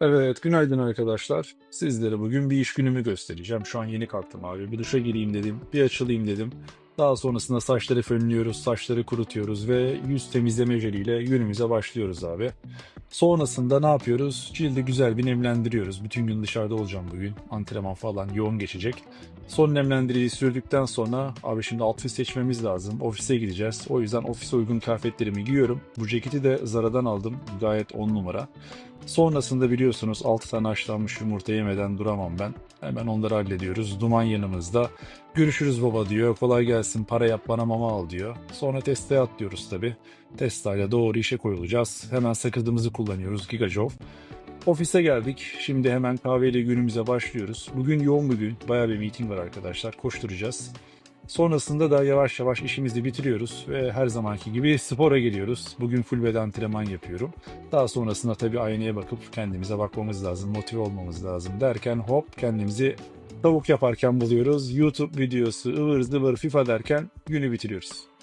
Evet, günaydın arkadaşlar. Sizlere bugün bir iş günümü göstereceğim. Şu an yeni kalktım abi. Bir duşa gireyim dedim, bir açılayım dedim. Daha sonrasında saçları fönlüyoruz, saçları kurutuyoruz ve yüz temizleme jeliyle günümüze başlıyoruz abi. Sonrasında ne yapıyoruz? Cildi güzel bir nemlendiriyoruz. Bütün gün dışarıda olacağım bugün. Antrenman falan yoğun geçecek. Son nemlendiriciyi sürdükten sonra abi şimdi outfit seçmemiz lazım. Ofise gideceğiz. O yüzden ofise uygun kıyafetlerimi giyiyorum. Bu ceketi de Zara'dan aldım. Gayet 10 numara. Sonrasında biliyorsunuz 6 tane haşlanmış yumurta yemeden duramam ben. Hemen onları hallediyoruz. Duman yanımızda. Görüşürüz baba diyor. Kolay gelsin para yap bana mama al diyor. Sonra testeye atlıyoruz tabi. Testayla doğru işe koyulacağız. Hemen sakızımızı kullanıyoruz Gigajov. Ofise geldik. Şimdi hemen kahveyle günümüze başlıyoruz. Bugün yoğun bir gün. Bayağı bir meeting var arkadaşlar. Koşturacağız. Sonrasında da yavaş yavaş işimizi bitiriyoruz ve her zamanki gibi spora geliyoruz. Bugün full beden antrenman yapıyorum. Daha sonrasında tabii aynaya bakıp kendimize bakmamız lazım, motive olmamız lazım derken hop kendimizi tavuk yaparken buluyoruz. YouTube videosu ıvır zıvır FIFA derken günü bitiriyoruz.